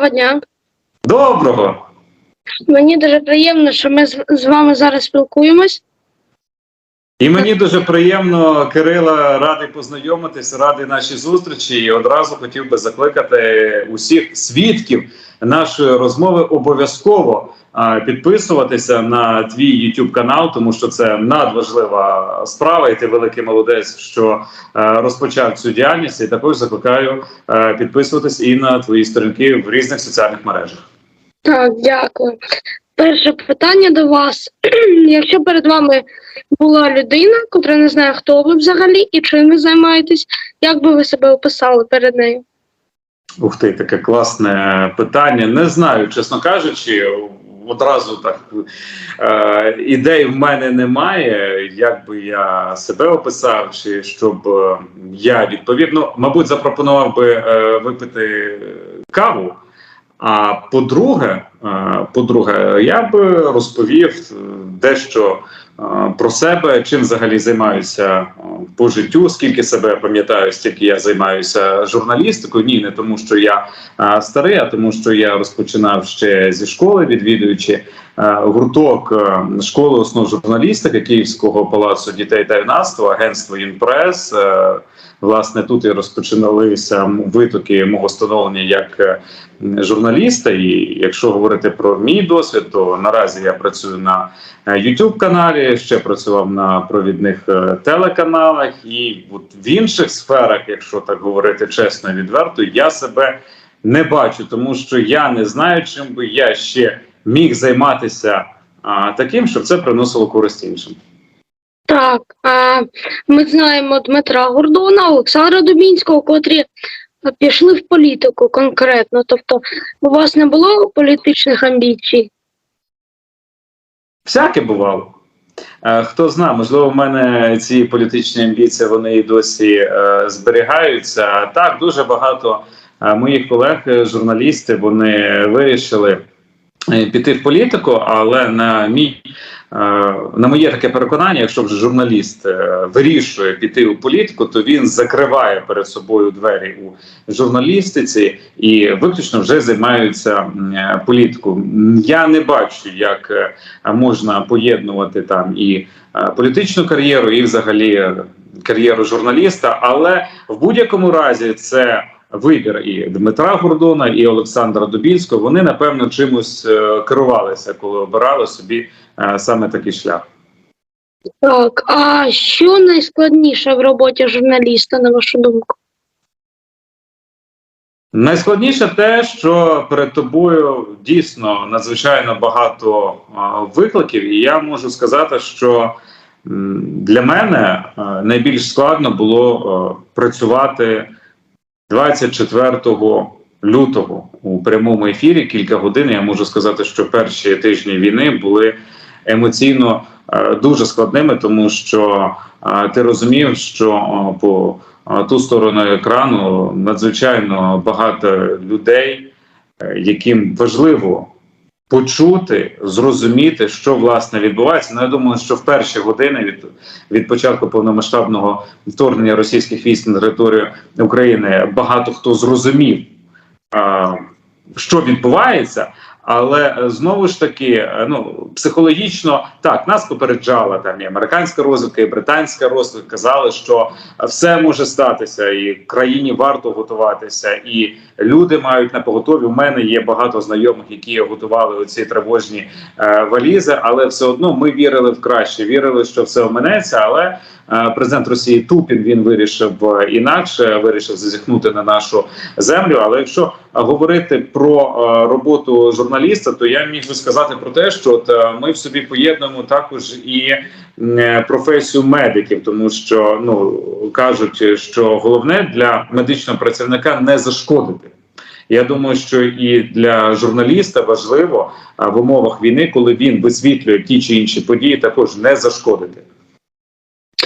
Доброго дня. Доброго! Мені дуже приємно, що ми з, вами зараз спілкуємось. І мені дуже приємно, Кирила, радий познайомитись, радий нашій зустрічі. І одразу хотів би закликати усіх свідків нашої розмови обов'язково підписуватися на твій YouTube канал, тому що це надважлива справа, і ти великий молодець, що е, розпочав цю діяльність. І також закликаю е, підписуватись і на твої сторінки в різних соціальних мережах. Так, дякую. Перше питання до вас. Якщо перед вами була людина, котра не знає, хто ви взагалі і чим ви займаєтесь, як би ви себе описали перед нею? Ух ти, таке класне питання. Не знаю, чесно кажучи, одразу так е, ідей в мене немає. Як би я себе описав, чи щоб е, я відповів. Ну, мабуть, запропонував би е, випити каву. А по-друге, е, по-друге, я би розповів е, дещо про себе, чим взагалі займаюся по життю. Скільки себе пам'ятаю, стільки я займаюся журналістикою. Ні, не тому, що я старий, а тому, що я розпочинав ще зі школи, відвідуючи гурток е, школи основ журналістики Київського палацу дітей та юнацтва, агентство «Інпрес». Е, Власне, тут і розпочиналися витоки мого становлення як е, журналіста. І якщо говорити про мій досвід, то наразі я працюю на youtube каналі ще працював на провідних е, телеканалах, і от в інших сферах, якщо так говорити чесно і відверто, я себе не бачу, тому що я не знаю, чим би я ще міг займатися а, таким, щоб це приносило користь іншим. Так, а, ми знаємо Дмитра Гордона, Олександра Дубінського, котрі пішли в політику конкретно. Тобто, у вас не було політичних амбіцій? Всяке бувало. Е, Хто знає, можливо, в мене ці політичні амбіції вони і досі е, зберігаються. Так, дуже багато е, моїх колег, журналісти, вони вирішили піти в політику, але на мій е, на моє таке переконання, якщо вже журналіст е, вирішує піти у політику, то він закриває перед собою двері у журналістиці і виключно вже займаються е, політикою. Я не бачу, як е, можна поєднувати там і е, політичну кар'єру, і взагалі е, кар'єру журналіста. Але в будь-якому разі це вибір і Дмитра Гордона, і Олександра Дубільського. Вони напевно чимось е, керувалися, коли обирали собі е, саме такий шлях. Так, а що найскладніше в роботі журналіста, на вашу думку? Найскладніше те, що перед тобою дійсно надзвичайно багато викликів, і я можу сказати, що для мене найбільш складно було працювати 24 лютого у прямому ефірі кілька годин. Я можу сказати, що перші тижні війни були емоційно е, дуже складними, тому що е, ти розумів, що е, по ту сторону екрану надзвичайно багато людей, яким важливо почути, зрозуміти, що власне відбувається. Ну, я думаю, що в перші години від, від початку повномасштабного вторгнення російських військ на територію України багато хто зрозумів, а, що відбувається. Але е, знову ж таки, е, ну психологічно так нас попереджала там і американська розвідка, і британська розвідка казали, що все може статися, і країні варто готуватися, і люди мають на поготові. У мене є багато знайомих, які готували оці тривожні е, валізи, але все одно ми вірили в краще, вірили, що все оминеться. Але е, президент Росії Тупін він вирішив е, інакше, вирішив зазіхнути на нашу землю. Але якщо е, говорити про е, роботу журналіста, то я міг би сказати про те, що от, е, ми в собі поєднуємо також і е, професію медиків, тому що ну кажуть, що головне для медичного працівника не зашкодити. Я думаю, що і для журналіста важливо в умовах війни, коли він висвітлює ті чи інші події, також не зашкодити.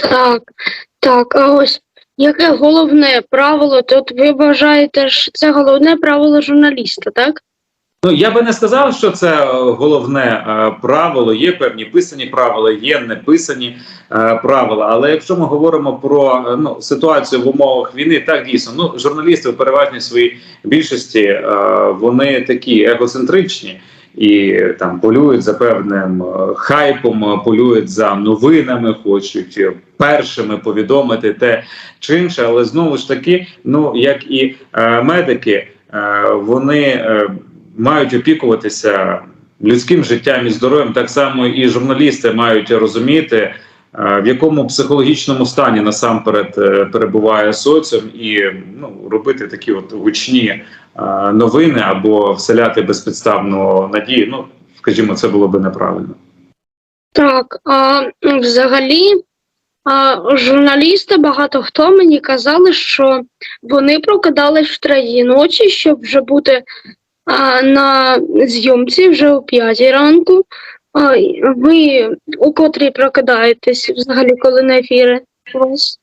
Так, так, а ось яке головне правило? Тут ви вважаєте, що це головне правило журналіста, так? Ну я би не сказав, що це е, головне е, правило. Є певні писані правила, є неписані е, правила. Але якщо ми говоримо про е, ну ситуацію в умовах війни, так дійсно ну журналісти в переважній своїй більшості е, вони такі егоцентричні. І там полюють за певним е, хайпом, е, полюють за новинами, хочуть е, першими повідомити те чи інше, але знову ж таки, ну як і е, медики, е, вони е, мають опікуватися людським життям і здоров'ям. Так само і журналісти мають розуміти, в якому психологічному стані насамперед перебуває соціум, і ну робити такі от гучні новини або вселяти безпідставну надію. Ну скажімо, це було би неправильно. Так, а взагалі, а, журналісти, багато хто мені казали, що вони прокидались в третій ночі, щоб вже бути а, на зйомці вже о п'ятій ранку. А, ви у котрій прокидаєтесь взагалі, коли на ефіри вас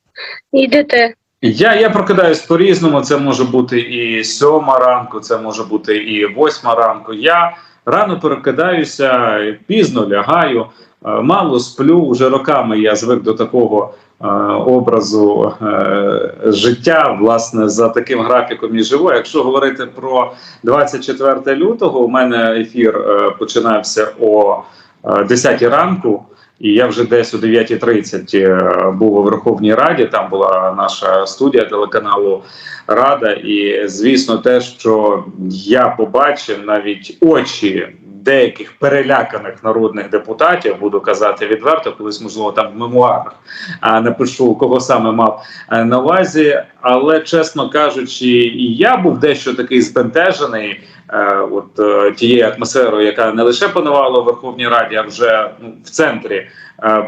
йдете? Я, я прокидаюсь по-різному. Це може бути і сьома ранку, це може бути і восьма ранку. Я рано прокидаюся, пізно лягаю, е, мало сплю. Вже роками я звик до такого е, образу е, життя. Власне, за таким графіком і живу. Якщо говорити про 24 лютого, у мене ефір е, починався о е, 10 ранку. І я вже десь о 9.30 е, був у Верховній Раді. Там була наша студія телеканалу Рада. І звісно, те, що я побачив навіть очі деяких переляканих народних депутатів, буду казати відверто, колись можливо там в мемуарах напишу, кого саме мав е, на увазі. Але чесно кажучи, і я був дещо такий збентежений. е, От е, тією атмосферою, яка не лише панувала у Верховній Раді, а вже ну, в центрі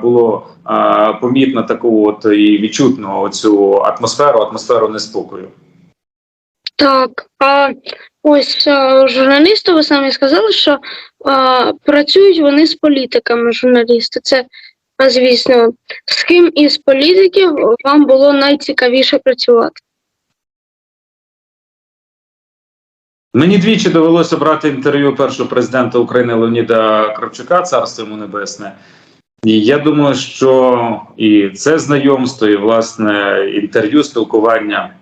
було помітно таку от і відчутну цю атмосферу, атмосферу неспокою. Так, а ось журналісти, ви самі сказали, що а, працюють вони з політиками, журналісти. Це, а, звісно, з ким із політиків вам було найцікавіше працювати? Мені двічі довелося брати інтерв'ю першого президента України Леоніда Кравчука, царство йому небесне. І я думаю, що і це знайомство, і власне інтерв'ю, спілкування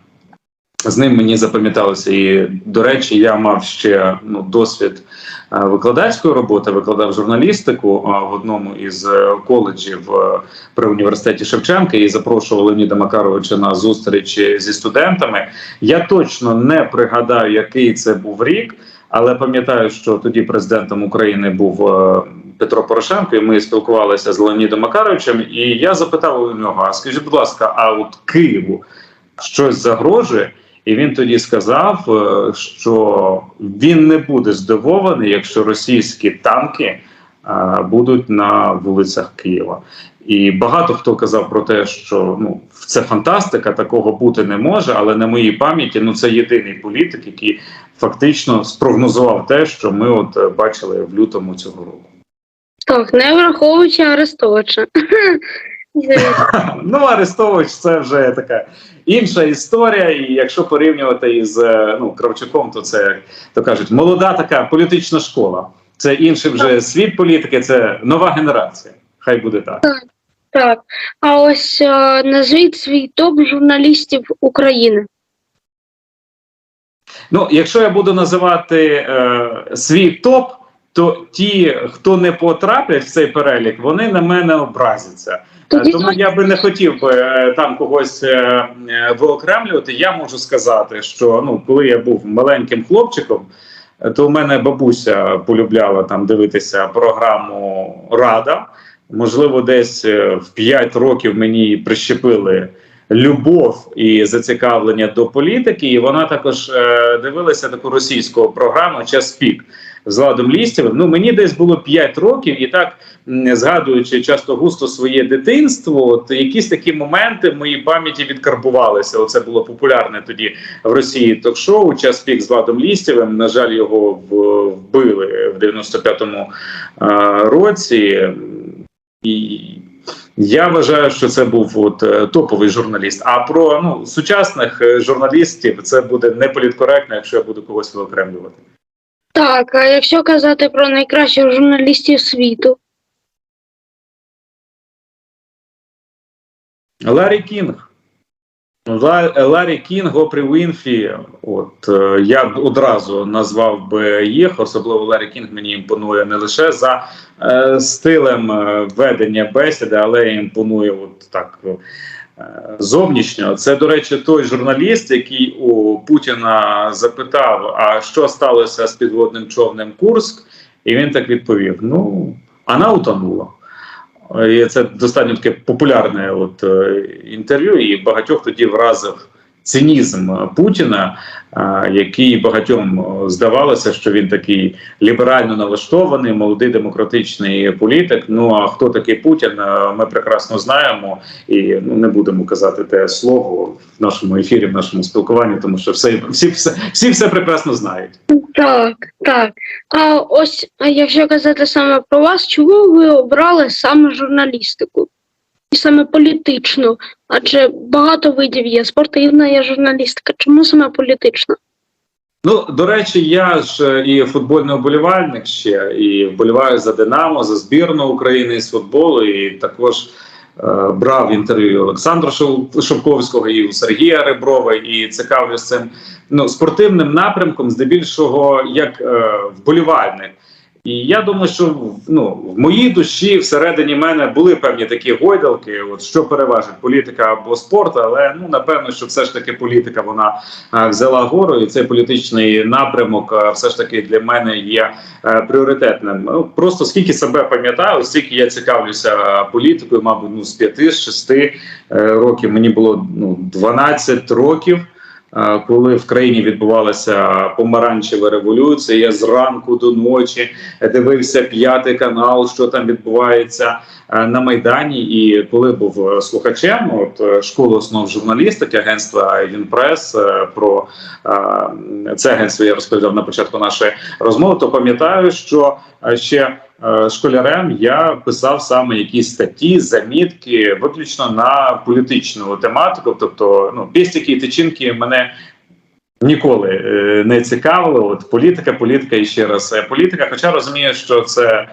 з ним мені запам'яталося. І до речі, я мав ще ну, досвід е, викладацької роботи, викладав журналістику е, в одному із е, коледжів при університеті Шевченка і запрошував Леоніда Макаровича на зустріч зі студентами. Я точно не пригадаю, який це був рік, але пам'ятаю, що тоді президентом України був Петро Порошенко, і ми спілкувалися з Леонідом Макаровичем. І я запитав у нього: а скажіть, будь ласка, а от Києву щось загрожує? І він тоді сказав, е, що він не буде здивований, якщо російські танки е, будуть на вулицях Києва. І багато хто казав про те, що ну це фантастика, такого бути не може. Але на моїй пам'яті ну це єдиний політик, який фактично спрогнозував те, що ми от е, бачили в лютому цього року. Так, не враховуючи Арестовича. Ну, Арестович це вже така інша історія. І якщо порівнювати із е, ну, Кравчуком, то це як то кажуть, молода така політична школа. Це інший вже світ політики, це нова генерація. Хай буде так. Так, а ось а, назвіть свій топ журналістів України. Ну, якщо я буду називати е, свій топ, то ті, хто не потраплять в цей перелік, вони на мене образяться. Е, Тоді Тому я би не хотів би е, там когось е, е, виокремлювати. Я можу сказати, що ну, коли я був маленьким хлопчиком, е, то у мене бабуся полюбляла там дивитися програму Рада. Можливо, десь е, в 5 років мені прищепили любов і зацікавлення до політики. І вона також е, дивилася таку російську програму Час пік з Владом Лістєвим. Ну мені десь було 5 років, і так згадуючи часто густо своє дитинство, от якісь такі моменти в моїй пам'яті відкарбувалися. Оце було популярне тоді в Росії ток-шоу Час пік з Владом Лістєвим. На жаль, його вбили в 95-му е, році. І я вважаю, що це був от е, топовий журналіст. А про ну сучасних е, журналістів це буде неполіткоректно, якщо я буду когось виокремлювати. Так, а якщо казати про найкращих журналістів світу, Ларі Кінг. Ларі Кінг, Опрі Вінфі. От е, я б одразу назвав би їх. Особливо Ларі Кінг мені імпонує не лише за е, стилем е, ведення бесіди, але імпонує от так. Е, Зовнішньо, це до речі, той журналіст, який у Путіна запитав, а що сталося з підводним човнем Курск, і він так відповів: Ну, вона утонула. І це достатньо таке популярне от, е, інтерв'ю, і багатьох тоді вразив цинізм Путіна, е, який багатьом е, здавалося, що він такий ліберально налаштований, молодий демократичний політик. Ну а хто такий Путін, е, ми прекрасно знаємо, і ну не будемо казати те слово в нашому ефірі, в нашому спілкуванні, тому що все всі все всі все прекрасно знають. так, так. А ось якщо казати саме про вас, чому ви обрали саме журналістику? Саме політичну? Адже багато видів є. Спортивна є журналістика. Чому саме політична? Ну, до речі, я ж е, і футбольний вболівальник ще, і вболіваю за Динамо, за збірну України з футболу, і також е, брав інтерв'ю Олександра Шовковського і у Сергія Реброва, і цікавлюсь цим ну, спортивним напрямком, здебільшого як е, вболівальник. І я думаю, що ну, в моїй душі всередині мене були певні такі гойдалки, от що переважить політика або спорт, але ну напевно, що все ж таки політика вона е, взяла гору, і цей політичний напрямок е, все ж таки для мене є е, пріоритетним. Ну просто скільки себе пам'ятаю, скільки я цікавлюся політикою, мабуть, ну з 5-6 років мені було ну 12 років. Е, Коли в країні відбувалася помаранчева революція, я зранку до ночі дивився п'ятий канал, що там відбувається е, на майдані. І коли був е, слухачем, от школи основ журналістики, агентства Юнпрес про це агентство я розповідав на початку нашої розмови, то пам'ятаю, що ще школярем я писав саме якісь статті, замітки, виключно на політичну тематику. Тобто, ну пістики і тичинки мене. Ніколи е, не цікавило. От політика, політика і ще раз е, політика. Хоча розумію, що це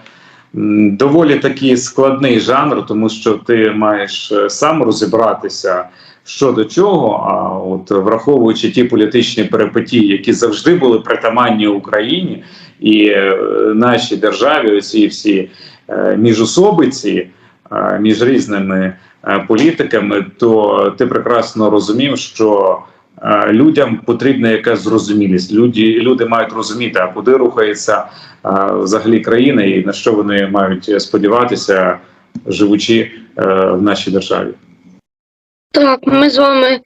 доволі такий складний жанр, тому що ти маєш е, сам розібратися що до чого. А от враховуючи ті політичні перипетії, які завжди були притаманні Україні і е, нашій державі, оці всі е, міжособиці е, між різними політиками, то ти прекрасно розумів, що людям потрібна якась зрозумілість. Люди, люди мають розуміти, а куди рухається взагалі країна, і на що вони мають сподіватися, живучи в нашій державі. Так, ми з вами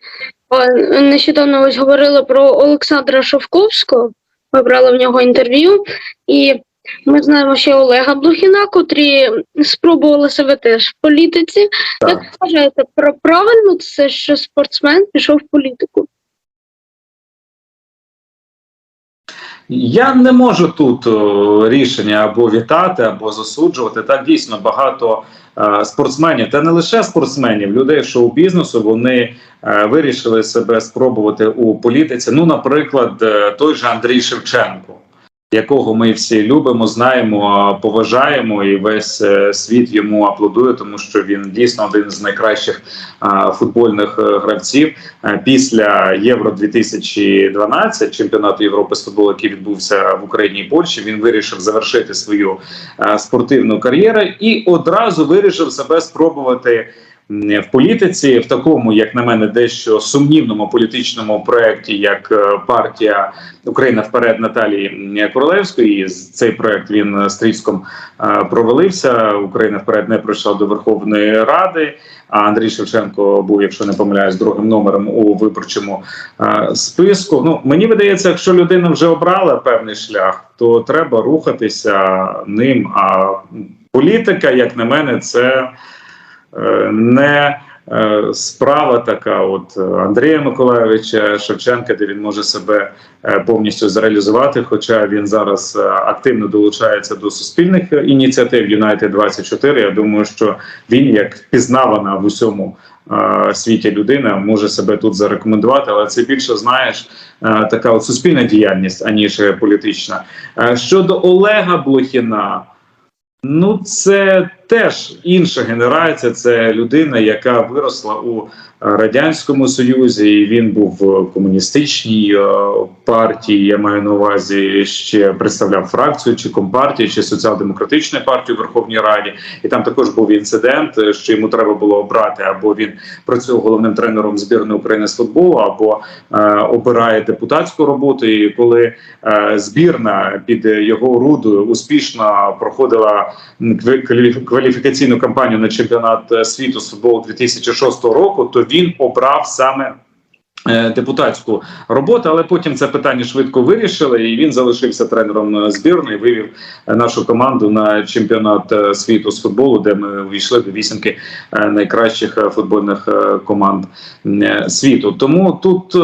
нещодавно ось говорили про Олександра Шовковського. Ми брали в нього інтерв'ю, і ми знаємо ще Олега Блохіна, котрі спробували себе теж в політиці. Так. Як ви вважаєте, про правильно це, що спортсмен пішов в політику? Я не можу тут рішення або вітати, або засуджувати. Так дійсно багато е, спортсменів, та не лише спортсменів, людей шоу-бізнесу. Вони е, вирішили себе спробувати у політиці. Ну, наприклад, е, той же Андрій Шевченко, якого ми всі любимо, знаємо, поважаємо, і весь е, світ йому аплодує, тому що він дійсно один з найкращих футбольних е, гравців. Е, після Євро 2012 чемпіонату Європи з футболу, який відбувся в Україні і Польщі, він вирішив завершити свою спортивну кар'єру і одразу вирішив себе спробувати. В політиці, в такому, як на мене, дещо сумнівному політичному проєкті, як е, партія Україна вперед Наталії Королевської. З- Цей проєкт він е, стрічком е, провалився. Україна вперед не пройшла до Верховної Ради. А Андрій Шевченко був, якщо не помиляюсь, другим номером у виборчому е, списку. Ну мені видається, якщо людина вже обрала певний шлях, то треба рухатися ним. А політика, як на мене, це е, не е, справа така, от е, Андрія Миколайовича Шевченка, де він може себе е, повністю зреалізувати. Хоча він зараз е, активно долучається до суспільних е, ініціатив Юнайтед 24 Я думаю, що він як впізнавана в усьому е, світі людина може себе тут зарекомендувати, але це більше знаєш е, така от суспільна діяльність, аніж е, політична. Е, Щодо Олега Блохіна. Ну, це теж інша генерація. Це людина, яка виросла у радянському союзі. і Він був в комуністичній е, партії. Я маю на увазі ще представляв фракцію чи компартію, чи соціал-демократичну партію в Верховній Раді. І там також був інцидент, е, що йому треба було обрати або він працює головним тренером збірної України з футболу, або е, обирає депутатську роботу. І коли е, збірна під його орудою успішно проходила м, квалі- кваліфікаційну кампанію на чемпіонат е, світу з футболу 2006 року, то він обрав саме. е, Депутатську роботу, але потім це питання швидко вирішили, і він залишився тренером е, збірної. Вивів нашу команду на чемпіонат світу з футболу, де ми увійшли до вісімки найкращих футбольних команд світу. Тому тут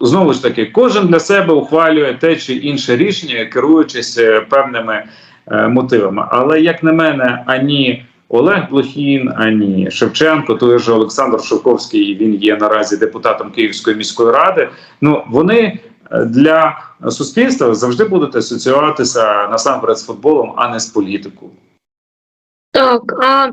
знову ж таки кожен для себе ухвалює те чи інше рішення, керуючись певними мотивами. Але як на мене, ані Олег Блохін, ані Шевченко, той же Олександр Шовковський, він є наразі депутатом Київської міської ради. Ну вони е, для суспільства завжди будуть асоціюватися насамперед з футболом, а не з політикою. Так, а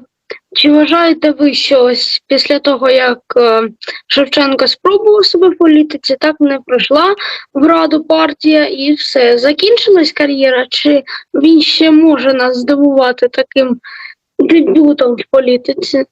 чи вважаєте ви, що ось після того, як е, Шевченко спробував себе в політиці, так не пройшла в раду партія і все, закінчилась кар'єра? Чи він ще може нас здивувати таким дебютом в політиці?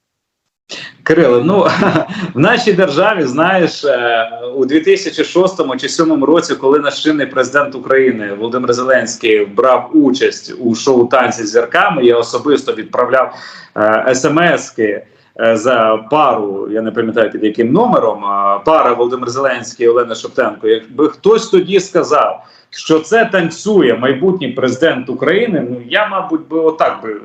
Кирило, ну в нашій державі, знаєш, е, у 2006 чи 2007 році, коли наш чинний президент України Володимир Зеленський брав участь у шоу танці з зірками, я особисто відправляв е, смски. е, За пару, я не пам'ятаю під яким номером, пара Володимир Зеленський і Олена Шептенко. Якби хтось тоді сказав, що це танцює майбутній президент України, ну я, мабуть, би отак би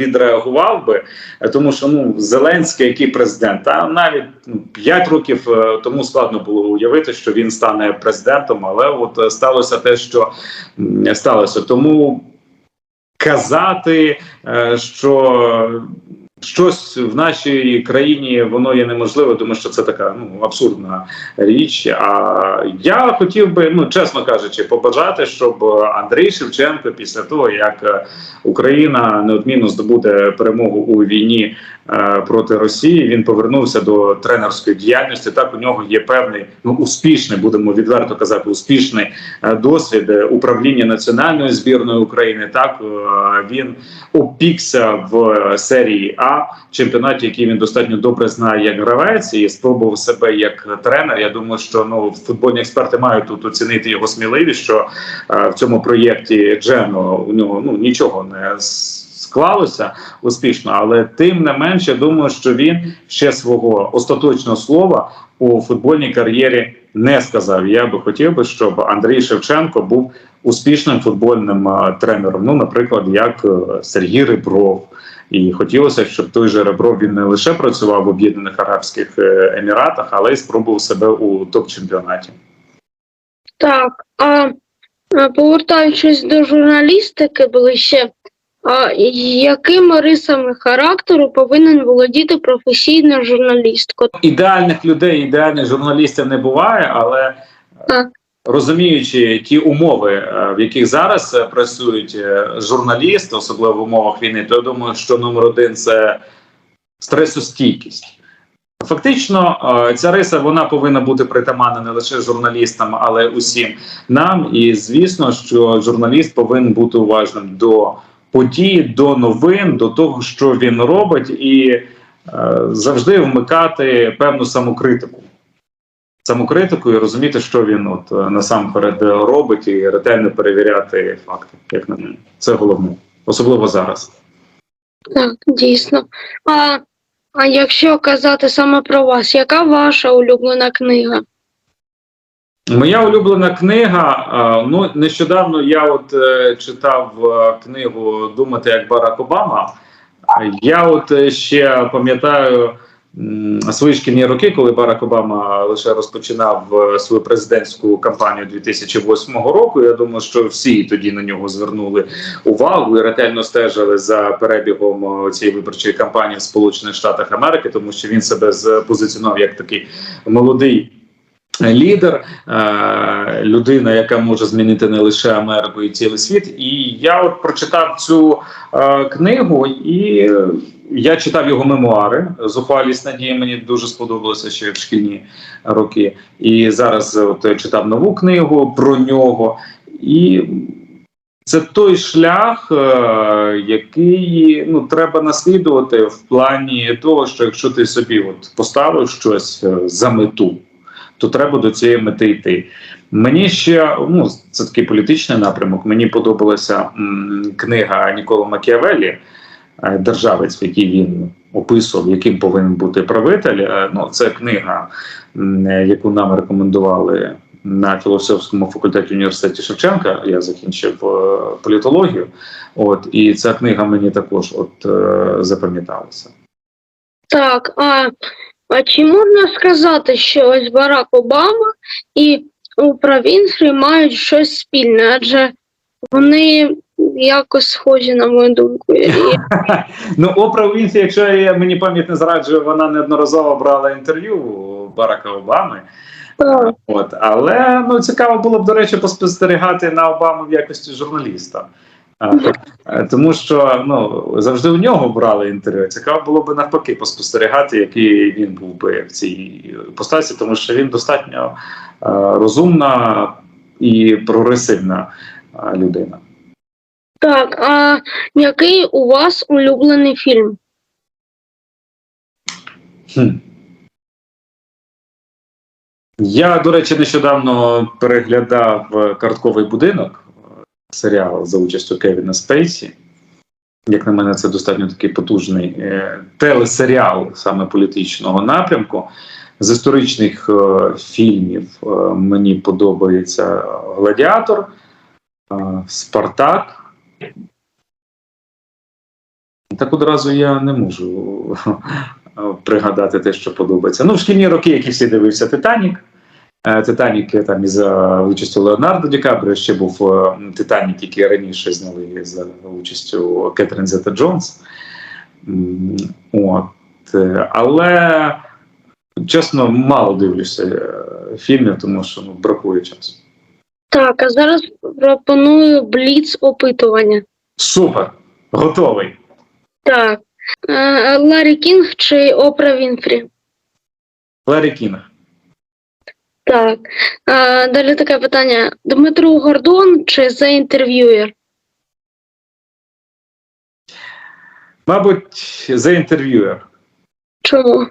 відреагував би, тому що ну Зеленський, який президент, а навіть ну, 5 років е, тому складно було уявити, що він стане президентом, але от е, сталося те, що сталося. Тому казати, е, що щось в нашій країні воно є неможливо, тому що це така ну абсурдна річ. А я хотів би, ну чесно кажучи, побажати, щоб Андрій Шевченко після того, як Україна неодмінно здобуде перемогу у війні проти Росії. Він повернувся до тренерської діяльності. Так у нього є певний ну успішний, будемо відверто казати, успішний е, досвід е, управління національною збірною України. Так е, він опікся в е, серії А чемпіонаті, який він достатньо добре знає як гравець, і спробував себе як тренер. Я думаю, що ну футбольні експерти мають тут оцінити його сміливість, що е, в цьому проєкті Джено у нього ну нічого не склалося успішно, але тим не менше, думаю, що він ще свого остаточного слова у футбольній кар'єрі не сказав. Я би хотів би, щоб Андрій Шевченко був успішним футбольним тренером. Ну, наприклад, як е, Сергій Ребров. І хотілося, щоб той же Ребров він не лише працював в Об'єднаних Арабських е, Еміратах, але й спробував себе у топ-чемпіонаті. Так, а, повертаючись до журналістики ближче, а якими рисами характеру повинен володіти професійний журналіст? Ідеальних людей, ідеальних журналістів не буває, але Так. розуміючи ті умови, е, в яких зараз е, працюють е, журналісти, особливо в умовах війни, то я думаю, що номер один це стресостійкість. Фактично, е, ця риса вона повинна бути притаманна не лише журналістам, але усім нам. І звісно, що журналіст повинен бути уважним до подій, до новин, до того, що він робить, і е, завжди вмикати певну самокритику. Самокритику і розуміти, що він от е, насамперед робить, і ретельно перевіряти факти, як на мене. Це головне, особливо зараз. Так, дійсно. А, а якщо казати саме про вас, яка ваша улюблена книга? Моя улюблена книга. е, Ну нещодавно я от е, читав е, книгу Думати як Барак Обама. Я от ще пам'ятаю свої шкільні роки, коли Барак Обама лише розпочинав свою президентську кампанію 2008 року. Я думаю, що всі тоді на нього звернули увагу і ретельно стежили за перебігом цієї виборчої кампанії в Сполучених Штатах Америки, тому що він себе позиціонував як такий молодий. Лідер, е, людина, яка може змінити не лише Америку і цілий світ. І я от прочитав цю е, книгу, і я читав його мемуари. Зухвалість надії мені дуже сподобалося ще в шкільні роки. І зараз от я читав нову книгу про нього. І це той шлях, е, який ну треба наслідувати в плані того, що якщо ти собі от поставив щось за мету, то треба до цієї мети йти. Мені ще ну це такий політичний напрямок. Мені подобалася м, книга Нікола Макіавеллі е, Державець, в якій він описував, яким повинен бути правитель. Е, Ну, це книга, яку нам рекомендували на філософському факультеті університеті Шевченка. Я закінчив е, політологію. От і ця книга мені також от запам'яталася. Так, а, а чи можна сказати, що ось Барак Обама і Вінфрі мають щось спільне, адже вони якось схожі, на мою думку. Ну, Опра Вінфрі, якщо я, мені пам'ять не зраджує, вона неодноразово брала інтерв'ю у Барака Обами. Так. От, але ну цікаво було б, до речі, поспостерігати на Обаму в якості журналіста. Е, Тому що ну завжди у нього брали інтерв'ю. Цікаво було б навпаки поспостерігати, який він був би в цій постаті, тому що він достатньо е, розумна і прогресивна е, людина. Так, а який у вас улюблений фільм? Хм. Я, до речі, нещодавно переглядав картковий будинок, серіал за участю Кевіна Спейсі. Як на мене, це достатньо такий потужний е, телесеріал саме політичного напрямку. З історичних е, фільмів е, мені подобається Гладіатор, е, Спартак. Так одразу я не можу пригадати те, що подобається. Ну, в шкільні роки, які всі дивився Титанік. Е, Титанік е, там із участю Леонардо Ді Капріо, ще був е, Титанік, який раніше зняли за участю Кетрін Зета Джонс. От. Е, Але чесно, мало дивлюся е, фільмів, тому що ну, бракує часу. Так, а зараз пропоную бліц опитування. Супер! Готовий. Так. Е, Ларі Кінг чи Опра Вінфрі? Ларі Кінг. Так. Е, Далі таке питання: Дмитро Гордон чи The Interviewer? Мабуть, за інтерв'юер. Чому?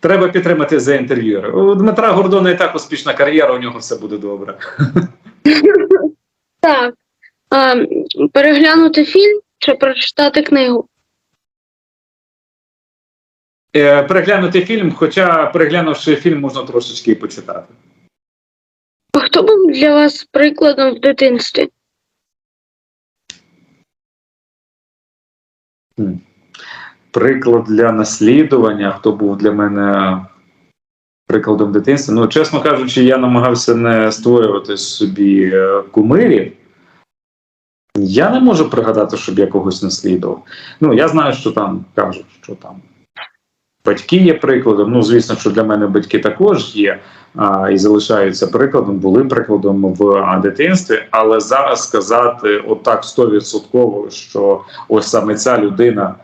Треба підтримати за інтерв'юер. У Дмитра Гордона і так успішна кар'єра, у нього все буде добре. Так. Е, Переглянути фільм чи прочитати книгу? Е, Переглянути фільм, хоча переглянувши фільм, можна трошечки і почитати. А хто був для вас прикладом в дитинстві? Приклад для наслідування, хто був для мене прикладом дитинства. Ну, чесно кажучи, я намагався не створювати собі е, кумирів. Я не можу пригадати, щоб я когось наслідував. Ну, я знаю, що там кажуть, що там батьки є прикладом. Ну, звісно, що для мене батьки також є а, і залишаються прикладом, були прикладом в а, дитинстві, але зараз сказати отак стовідсотково, що ось саме ця людина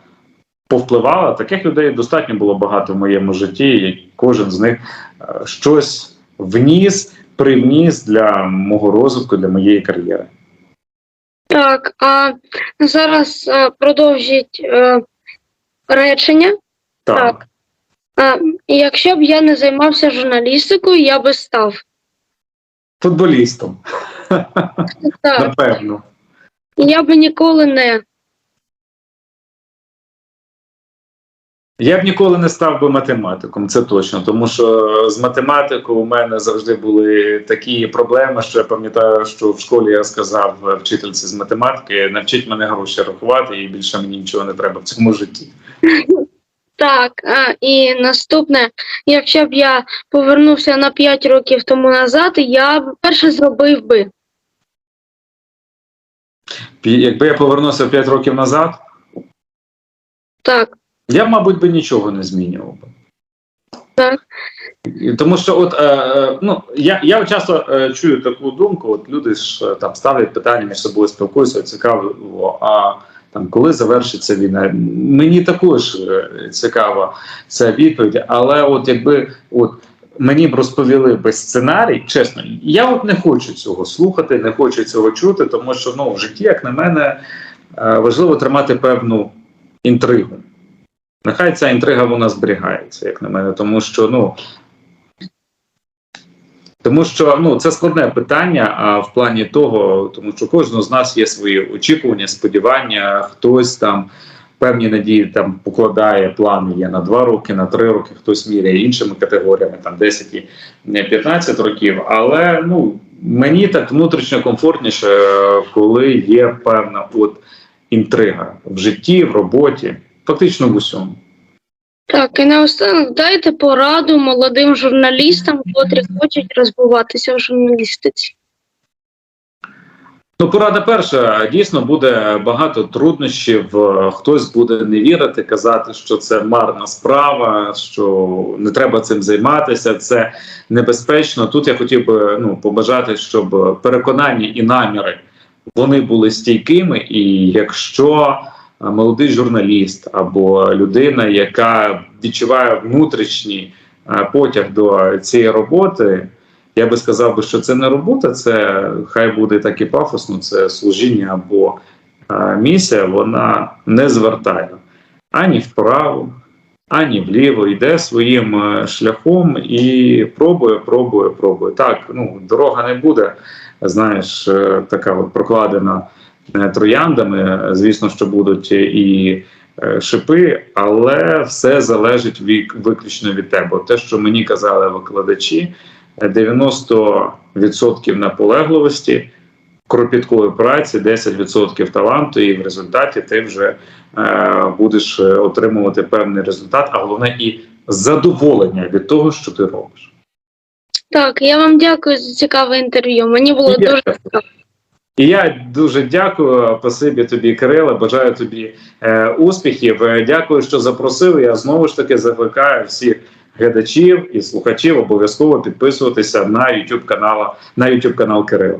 повпливала. Таких людей достатньо було багато в моєму житті, і кожен з них е, щось вніс, привніс для мого розвитку, для моєї кар'єри. Так, а зараз е, продовжіть е, речення. Так. А, якщо б я не займався журналістикою, я би став. Футболістом, Так, напевно. я би ніколи не. Я б ніколи не став би математиком, це точно, тому що з математикою у мене завжди були такі проблеми, що я пам'ятаю, що в школі я сказав вчительці з математики: навчіть мене гроші рахувати, і більше мені нічого не треба в цьому житті. Так, а, і наступне, якщо б я повернувся на 5 років тому назад, я б перше зробив би. Пі- Якби я повернувся 5 років назад, Так, я б, мабуть, би нічого не змінював би. так. І Тому що, от е, е, ну я, я часто е, чую таку думку: от люди ж е, там ставлять питання між собою, спілкуються, цікаво. А там коли завершиться війна? Мені також е, цікава ця відповідь. Але от якби от мені б розповіли би сценарій, чесно, я от не хочу цього слухати, не хочу цього чути, тому що ну в житті, як на мене, е, важливо тримати певну інтригу. Нехай ця інтрига вона зберігається, як на мене, тому що ну. Тому що ну це складне питання, а в плані того, тому що кожного з нас є свої очікування, сподівання, хтось там певні надії там покладає плани є на два роки, на три роки, хтось міряє іншими категоріями, там 10 і 15 років. Але ну мені так внутрішньо комфортніше, коли є певна от інтрига в житті, в роботі, фактично в усьому. Так, і наостанок дайте пораду молодим журналістам, котрі хочуть розвиватися в журналістиці. Ну, порада перша. Дійсно буде багато труднощів. Хтось буде не вірити, казати, що це марна справа, що не треба цим займатися. Це небезпечно. Тут я хотів би ну побажати, щоб переконання і наміри вони були стійкими. І якщо молодий журналіст або людина, яка відчуває внутрішній е, потяг до цієї роботи. Я би сказав би, що це не робота, це хай буде так і пафосно, це служіння або е, місія, вона не звертає ані вправо, ані вліво, йде своїм е, шляхом і пробує, пробує, пробує. Так, ну дорога не буде, знаєш, е, така от прокладена е, трояндами. Звісно, що будуть і е, шипи, але все залежить від, виключно від тебе. Те, що мені казали викладачі. 90% наполегливості, кропіткої праці, 10% таланту, і в результаті ти вже е, будеш е, отримувати певний результат, а головне і задоволення від того, що ти робиш. Так, я вам дякую за цікаве інтерв'ю. Мені було І я- дуже цікаво. І я дуже дякую. Спасибі тобі, Кирила. Бажаю тобі е, успіхів. Е, Дякую, що запросив. Я знову ж таки закликаю всіх глядачів і слухачів обов'язково підписуватися на YouTube канал на YouTube канал Кирила.